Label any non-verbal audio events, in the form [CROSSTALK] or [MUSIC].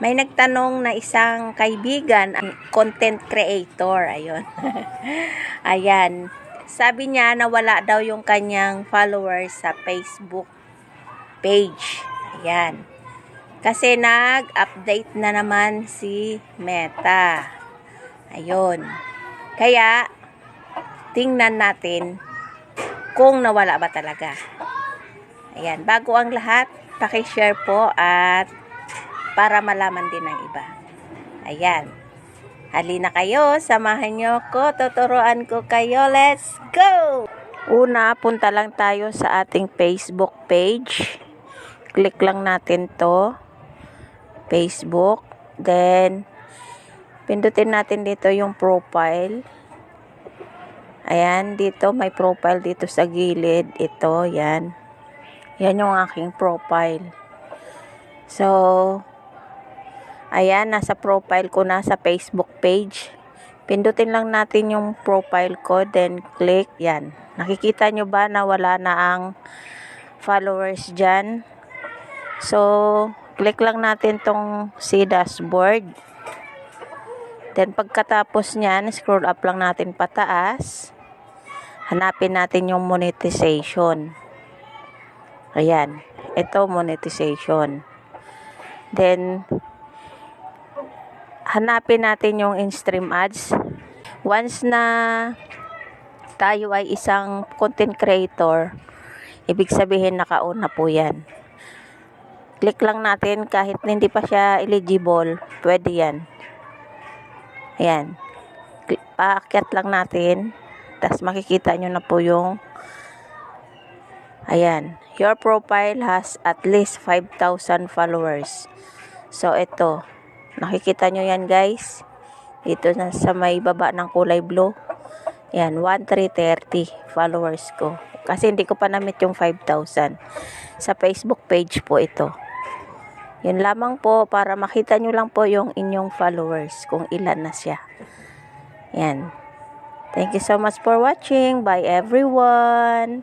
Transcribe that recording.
May nagtanong na isang kaibigan, content creator, ayun. [LAUGHS] Ayan. Sabi niya na wala daw yung kanyang followers sa Facebook page. Ayan. Kasi nag-update na naman si Meta. Ayun. Kaya, tingnan natin kung nawala ba talaga. Ayan. Bago ang lahat, pakishare po at para malaman din ng iba. Ayan. Halina kayo, samahan nyo ko, tuturuan ko kayo. Let's go! Una, punta lang tayo sa ating Facebook page. Click lang natin to. Facebook. Then, pindutin natin dito yung profile. Ayan, dito may profile dito sa gilid. Ito, yan. Yan yung aking profile. So, ayan, nasa profile ko na sa Facebook page. Pindutin lang natin yung profile ko, then click, yan. Nakikita nyo ba na wala na ang followers dyan? So, click lang natin tong si dashboard. Then, pagkatapos nyan, scroll up lang natin pataas. Hanapin natin yung monetization. Ayan. Ito, monetization. Then, hanapin natin yung in-stream ads. Once na tayo ay isang content creator, ibig sabihin nakauna po yan. Click lang natin kahit hindi pa siya eligible, pwede yan. Ayan. Paakyat lang natin. Tapos makikita nyo na po yung Ayan. Your profile has at least 5,000 followers. So, ito. Nakikita nyo yan, guys. Dito na sa may baba ng kulay blue. Yan, 1,330 followers ko. Kasi hindi ko pa na-meet yung 5,000. Sa Facebook page po ito. Yun lamang po para makita nyo lang po yung inyong followers kung ilan na siya. Yan. Thank you so much for watching. Bye everyone.